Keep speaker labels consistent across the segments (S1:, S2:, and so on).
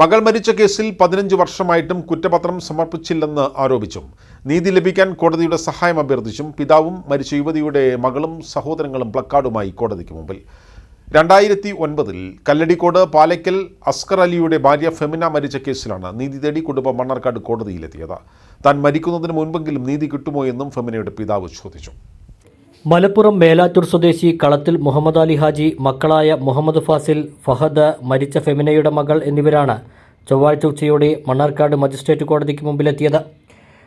S1: മകൾ മരിച്ച കേസിൽ പതിനഞ്ച് വർഷമായിട്ടും കുറ്റപത്രം സമർപ്പിച്ചില്ലെന്ന് ആരോപിച്ചും നീതി ലഭിക്കാൻ കോടതിയുടെ സഹായം അഭ്യർത്ഥിച്ചും പിതാവും മരിച്ച യുവതിയുടെ മകളും സഹോദരങ്ങളും പ്ലക്കാർഡുമായി കോടതിക്ക് മുമ്പിൽ. രണ്ടായിരത്തി ഒൻപതിൽ കല്ലടിക്കോട് പാലയ്ക്കൽ അസ്കർ അലിയുടെ ഭാര്യ ഫെമിന മരിച്ച കേസിലാണ് നീതി തേടി കുടുംബം മണ്ണാർക്കാട് കോടതിയിലെത്തിയത്. താൻ മരിക്കുന്നതിന് മുൻപെങ്കിലും നീതി കിട്ടുമോ എന്നും ഫെമിനയുടെ പിതാവ് ചോദിച്ചു.
S2: മലപ്പുറം മേലാറ്റൂർ സ്വദേശി കളത്തിൽ മുഹമ്മദ് അലി ഹാജി മക്കളായ മുഹമ്മദ് ഫാസിൽ ഫഹദ് മരിച്ച ഫെമിനയുടെ മകൾ എന്നിവരാണ് ചൊവ്വാഴ്ച ഉച്ചയോടെ മണ്ണാർക്കാട് മജിസ്ട്രേറ്റ് കോടതിക്ക് മുമ്പിലെത്തിയത്.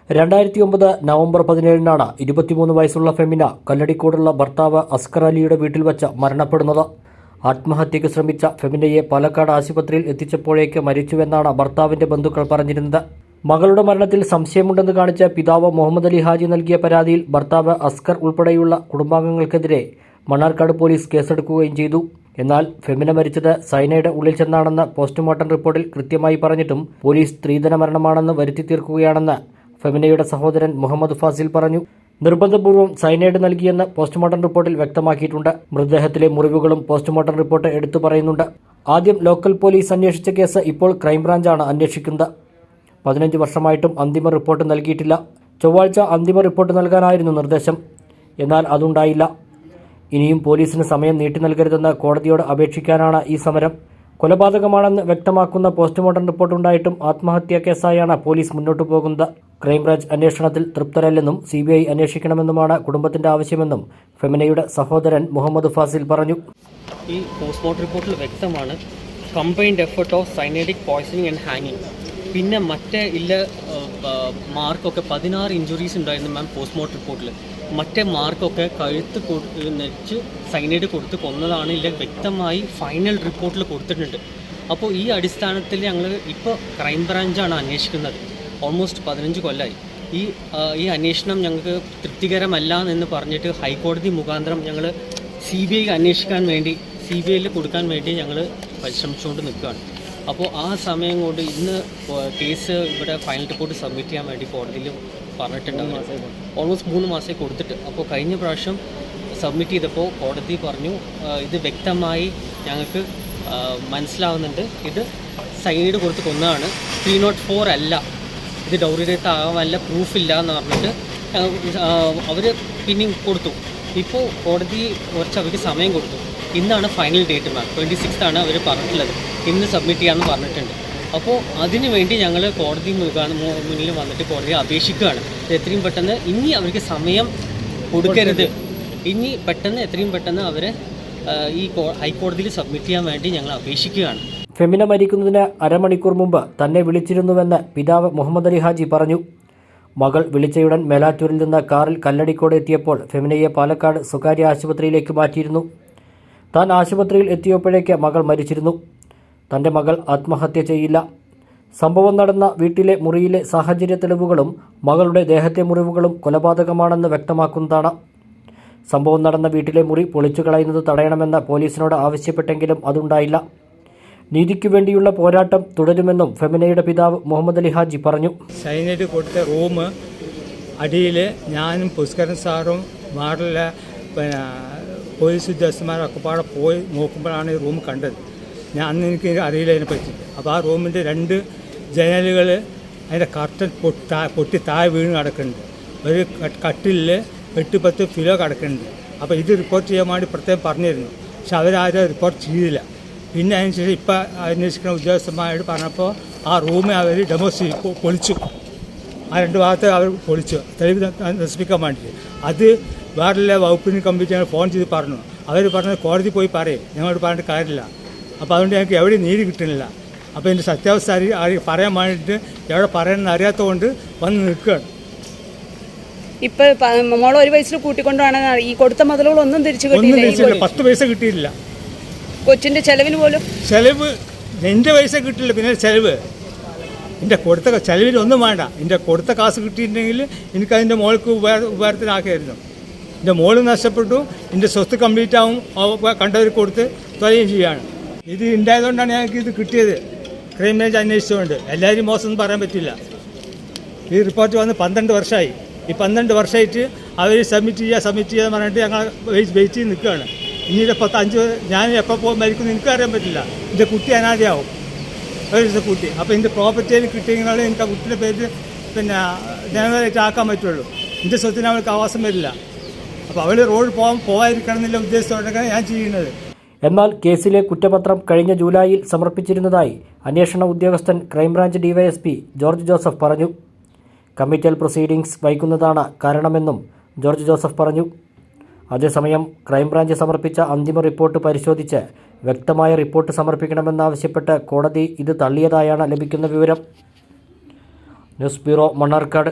S2: രണ്ടായിരത്തി ഒമ്പത് നവംബർ പതിനേഴിനാണ് ഇരുപത്തിമൂന്ന് വയസ്സുള്ള ഫെമിന കല്ലടിക്കോടുള്ള ഭർത്താവ് അസ്കർ അലിയുടെ വീട്ടിൽ വച്ച് മരണപ്പെടുന്നത്. ആത്മഹത്യയ്ക്ക് ശ്രമിച്ച ഫെമിനയെ പാലക്കാട് ആശുപത്രിയിൽ എത്തിച്ചപ്പോഴേക്ക് മരിച്ചുവെന്നാണ് ഭർത്താവിന്റെ ബന്ധുക്കൾ പറഞ്ഞിരുന്നത്. മകളുടെ മരണത്തിൽ സംശയമുണ്ടെന്ന് കാണിച്ച പിതാവ് മുഹമ്മദ് അലി ഹാജി നൽകിയ പരാതിയിൽ ഭർത്താവ് അസ്കർ ഉൾപ്പെടെയുള്ള കുടുംബാംഗങ്ങൾക്കെതിരെ മണ്ണാർക്കാട് പോലീസ് കേസെടുക്കുകയും ചെയ്തു. എന്നാൽ ഫെമിന മരിച്ചത് സൈനയുടെ ഉള്ളിൽ ചെന്നാണെന്ന് പോസ്റ്റ്മോർട്ടം റിപ്പോർട്ടിൽ കൃത്യമായി പറഞ്ഞിട്ടും പോലീസ് സ്ത്രീധന മരണമാണെന്ന് വരുത്തി തീർക്കുകയാണെന്ന് ഫെമിനയുടെ സഹോദരൻ മുഹമ്മദ് ഫാസിൽ പറഞ്ഞു. നിർബന്ധപൂർവം സൈനൈഡ് നൽകിയെന്ന് പോസ്റ്റ്മോർട്ടം റിപ്പോർട്ടിൽ വ്യക്തമാക്കിയിട്ടുണ്ട്. മൃതദേഹത്തിലെ മുറിവുകളും പോസ്റ്റ്മോർട്ടം റിപ്പോർട്ട് എടുത്തു പറയുന്നുണ്ട്. ആദ്യം ലോക്കൽ പോലീസ് അന്വേഷിച്ച കേസ് ഇപ്പോൾ ക്രൈംബ്രാഞ്ചാണ് അന്വേഷിക്കുന്നത്. പതിനഞ്ച് വർഷമായിട്ടും അന്തിമ റിപ്പോർട്ട് നൽകിയിട്ടില്ല. ചൊവ്വാഴ്ച അന്തിമ റിപ്പോർട്ട് നൽകാനായിരുന്നു നിർദ്ദേശം. എന്നാൽ അതുണ്ടായില്ല. ഇനിയും പോലീസിന് സമയം നീട്ടി നൽകരുതെന്ന് കോടതിയോട് അപേക്ഷിക്കാനാണ് ഈ സമരം. കൊലപാതകമാണെന്ന് വ്യക്തമാക്കുന്ന പോസ്റ്റ്മോർട്ടം റിപ്പോർട്ടുണ്ടായിട്ടും ആത്മഹത്യാ കേസായാണ് പോലീസ് മുന്നോട്ടു പോകുന്നത്. ക്രൈംബ്രാഞ്ച് അന്വേഷണത്തിൽ തൃപ്തരല്ലെന്നും സി ബി ഐ അന്വേഷിക്കണമെന്നുമാണ് കുടുംബത്തിന്റെ ആവശ്യമെന്നും ഫെമിനയുടെ സഹോദരൻ മുഹമ്മദ് ഫാസിൽ പറഞ്ഞു.
S3: ഈ പോസ്റ്റ്മോർട്ടം റിപ്പോർട്ടിൽ വ്യക്തമാണ്. കമ്പൈൻഡ് എഫേർട്ട് ഓഫ് ആൻഡ് ഹാങ്ങിങ്. പിന്നെ മറ്റേ ഇല്ല മാർക്കൊക്കെ പതിനാറ് ഇഞ്ചുറീസ് ഉണ്ടായിരുന്നു മാം പോസ്റ്റ്മോർട്ടം റിപ്പോർട്ടിൽ മറ്റേ മാർക്കൊക്കെ കഴുത്ത് നെച്ച് സൈനൈഡ് കൊടുത്ത് കൊന്നതാണ് ഇല്ല വ്യക്തമായി ഫൈനൽ റിപ്പോർട്ടിൽ കൊടുത്തിട്ടുണ്ട്. അപ്പോൾ ഈ അടിസ്ഥാനത്തിൽ ഞങ്ങൾ ഇപ്പോൾ ക്രൈം ബ്രാഞ്ചാണ് അന്വേഷിക്കുന്നത്. ഓൾമോസ്റ്റ് പതിനഞ്ച് കൊല്ലമായി ഈ ഈ അന്വേഷണം ഞങ്ങൾക്ക് തൃപ്തികരമല്ല എന്ന് പറഞ്ഞിട്ട് ഹൈക്കോടതി മുഖാന്തരം ഞങ്ങൾ സി ബി ഐ അന്വേഷിക്കാൻ വേണ്ടി സി ബി ഐയിൽ കൊടുക്കാൻ വേണ്ടി ഞങ്ങൾ പരിശ്രമിച്ചുകൊണ്ട് നിൽക്കുകയാണ്. അപ്പോൾ ആ സമയം കൊണ്ട് ഇന്ന് കേസ് ഇവിടെ ഫൈനൽ റിപ്പോർട്ട് സബ്മിറ്റ് ചെയ്യാൻ വേണ്ടി കോടതിയിൽ പറഞ്ഞിട്ടുണ്ട് ഓൾമോസ്റ്റ് മൂന്ന് മാസമേ കൊടുത്തിട്ട്. അപ്പോൾ കഴിഞ്ഞ പ്രാവശ്യം സബ്മിറ്റ് ചെയ്തപ്പോൾ കോടതി പറഞ്ഞു ഇത് വ്യക്തമായി ഞങ്ങൾക്ക് മനസ്സിലാവുന്നുണ്ട്. ഇത് സൈനൈഡ് കൊടുത്ത് കൊന്നതാണ്. ത്രീ നോട്ട് ഫോർ അല്ല. ഇത് ഡൗറി ഡേറ്റ് ആകാൻ പ്രൂഫില്ല എന്ന് പറഞ്ഞിട്ട് അവർ പിന്നെയും കൊടുത്തു. ഇപ്പോൾ കോടതി കുറച്ച് അവർക്ക് സമയം കൊടുത്തു. ഇന്നാണ് final date ma'am twenty six ആണ് അവർ പറഞ്ഞിട്ടുള്ളത്. ഇന്ന് സബ്മിറ്റ് ചെയ്യാമെന്ന് പറഞ്ഞിട്ടുണ്ട്. അപ്പോൾ അതിനു വേണ്ടി ഞങ്ങൾ കോടതി മുഖാണ് മുന്നിൽ വന്നിട്ട് കോടതിയെ അപേക്ഷിക്കുകയാണ്. എത്രയും പെട്ടെന്ന് ഇനി അവർക്ക് സമയം കൊടുക്കരുത്. ഇനി പെട്ടെന്ന് എത്രയും പെട്ടെന്ന് അവർ ഈ ഹൈക്കോടതിയിൽ സബ്മിറ്റ് ചെയ്യാൻ വേണ്ടി ഞങ്ങൾ അപേക്ഷിക്കുകയാണ്.
S2: ഫെമിന മരിക്കുന്നതിന് അരമണിക്കൂർ മുമ്പ് തന്നെ വിളിച്ചിരുന്നുവെന്ന് പിതാവ് മുഹമ്മദ് അലി ഹാജി പറഞ്ഞു. മകൾ വിളിച്ചയുടൻ മേലാറ്റൂരിൽ നിന്ന് കാറിൽ കല്ലടിക്കോട് എത്തിയപ്പോൾ ഫെമിനയെ പാലക്കാട് സ്വകാര്യ ആശുപത്രിയിലേക്ക് മാറ്റിയിരുന്നു. താൻ ആശുപത്രിയിൽ എത്തിയപ്പോഴേക്ക് മകൾ മരിച്ചിരുന്നു. തന്റെ മകൾ ആത്മഹത്യ ചെയ്യില്ല. സംഭവം നടന്ന വീട്ടിലെ മുറിയിലെ സാഹചര്യ തെളിവുകളും മകളുടെ ദേഹത്തെ മുറിവുകളും കൊലപാതകമാണെന്ന് വ്യക്തമാക്കുന്നതാണ്. സംഭവം നടന്ന വീട്ടിലെ മുറി പൊളിച്ചു കളയുന്നത് തടയണമെന്ന് പോലീസിനോട് ആവശ്യപ്പെട്ടെങ്കിലും അതുണ്ടായില്ല. നീതിക്കു വേണ്ടിയുള്ള പോരാട്ടം തുടരുമെന്നും ഫെമിനയുടെ പിതാവ് മുഹമ്മദ് അലി ഹാജി പറഞ്ഞു.
S4: സൈനറ്റ് കൊടുത്ത റൂം അടിയിൽ ഞാനും പുഷ്കരൻ സാറും വാർഡിലെ പോലീസ് ഉദ്യോഗസ്ഥന്മാരൊക്കെ പാടെ പോയി നോക്കുമ്പോഴാണ് ഈ റൂം കണ്ടത്. ഞാൻ അന്ന് എനിക്ക് അറിയില്ല അതിനെപ്പറ്റി അപ്പോൾ ആ റൂമിന്റെ രണ്ട് ജനലുകൾ അതിന്റെ കർട്ടൻ പൊട്ട പൊട്ടി താഴെ വീണ് കിടക്കുന്നുണ്ട്. ഒരു കട്ടിലിൽ എട്ട് പത്ത് കിലോ കിടക്കുന്നുണ്ട്. അപ്പോൾ ഇത് റിപ്പോർട്ട് ചെയ്യാൻ വേണ്ടി പ്രത്യേകം പറഞ്ഞിരുന്നു. പക്ഷെ അവരാരും റിപ്പോർട്ട് ചെയ്തില്ല. പിന്നെ അതിന് ശേഷം ഇപ്പം അന്വേഷിക്കുന്ന ഉദ്യോഗസ്ഥന്മാരോട് പറഞ്ഞപ്പോൾ ആ റൂമെ അവർ ഡെമോസ് പൊളിച്ചു. ആ രണ്ട് ഭാഗത്ത് അവർ പൊളിച്ചു. തെളിവ് നശിപ്പിക്കാൻ വേണ്ടിയിട്ട്. അത് വേറെ വകുപ്പിന് കമ്മിറ്റി ഞങ്ങൾ ഫോൺ ചെയ്ത് പറഞ്ഞു. അവർ പറഞ്ഞത് കോടതി പോയി പറയും. ഞങ്ങളോട് പറഞ്ഞിട്ട് കാര്യമില്ല. അപ്പോൾ അതുകൊണ്ട് ഞങ്ങൾക്ക് എവിടെ നീതി കിട്ടുന്നില്ല. അപ്പോൾ എന്റെ സത്യാവസ്ഥ അറി- അറി- പറയാൻ വേണ്ടിയിട്ട് എവിടെ പറയണമെന്ന് അറിയാത്തതുകൊണ്ട് വന്ന് നിൽക്കുകയാണ്.
S5: ഇപ്പൊ മോളെ ഒരു വയസ്സിൽ കൂട്ടിക്കൊണ്ടാണ് ഈ കൊടുത്ത മുതലുകളൊന്നും തിരിച്ചു കിട്ടിയില്ല
S4: പത്ത് പൈസ കിട്ടിയില്ല.
S5: കൊച്ചിന്റെ ചെലവിന് പോലും?
S4: ചെലവ് എന്റെ പൈസ കിട്ടില്ല പിന്നെ ചെലവ്. എന്റെ കൊടുത്ത ചെലവിൽ ഒന്നും വേണ്ട. എന്റെ കൊടുത്ത കാശ് കിട്ടിയിട്ടുണ്ടെങ്കിൽ എനിക്ക് അതിന്റെ മോൾക്ക് ഉപകാര ഉപകാരത്തിനാക്കിയായിരുന്നു എന്റെ മോൾ നഷ്ടപ്പെട്ടു എന്റെ സ്വത്ത് കംപ്ലീറ്റ് ആവും കണ്ടവർ കൊടുത്ത് തുകയും ചെയ്യുകയാണ് ഇത് ഉണ്ടായതുകൊണ്ടാണ് ഞങ്ങൾക്ക് ഇത് കിട്ടിയത്. ക്രൈം ബ്രാഞ്ച് അന്വേഷിച്ചുകൊണ്ട് എല്ലാവരും മോശമൊന്നും പറയാൻ പറ്റില്ല. ഈ റിപ്പോർട്ട് വന്ന് പന്ത്രണ്ട് വർഷമായി ഈ പന്ത്രണ്ട് വർഷമായിട്ട് അവർ സബ്മിറ്റ് ചെയ്യുക സബ്മിറ്റ് ചെയ്യുക പറഞ്ഞിട്ട് ഞങ്ങൾ വെയിറ്റ് ചെയ്ത് നിൽക്കുകയാണ്. ഇനി പത്ത് അഞ്ച് ഞാൻ എപ്പോൾ പോകും മരിക്കും എനിക്ക് അറിയാൻ പറ്റില്ല. എന്റെ കുട്ടി അനാഥയാവും. ഒരു കുട്ടി. അപ്പോൾ എന്റെ പ്രോപ്പർട്ടിയിൽ കിട്ടിയെങ്കിലും എനിക്ക് ആ കുട്ടിയുടെ പേര് പിന്നെ ജനറേറ്റ് ആക്കാൻ പറ്റുള്ളൂ. എന്റെ സ്വത്തിന് അവൾക്ക് ആവാസം വരില്ല. അപ്പോൾ അവൾ റോഡ് പോകാൻ പോകാതിരിക്കണം എന്നുള്ള ഉദ്ദേശത്തോടെയാണ് ഞാൻ ചെയ്യുന്നത്.
S2: എന്നാൽ കേസിലെ കുറ്റപത്രം കഴിഞ്ഞ ജൂലൈയിൽ സമർപ്പിച്ചിരുന്നതായി അന്വേഷണ ഉദ്യോഗസ്ഥൻ crime branch DySP George Joseph പറഞ്ഞു. കമ്മിറ്റൽ പ്രൊസീഡിംഗ്സ് വൈകുന്നതാണ് കാരണമെന്നും ജോർജ് ജോസഫ് പറഞ്ഞു. അതേസമയം ക്രൈംബ്രാഞ്ച് സമർപ്പിച്ച അന്തിമ റിപ്പോർട്ട് പരിശോധിച്ച് വ്യക്തമായ റിപ്പോർട്ട് സമർപ്പിക്കണമെന്നാവശ്യപ്പെട്ട് കോടതി ഇത് തള്ളിയതായാണ് ലഭിക്കുന്ന വിവരം. News bureau Mannarkkad.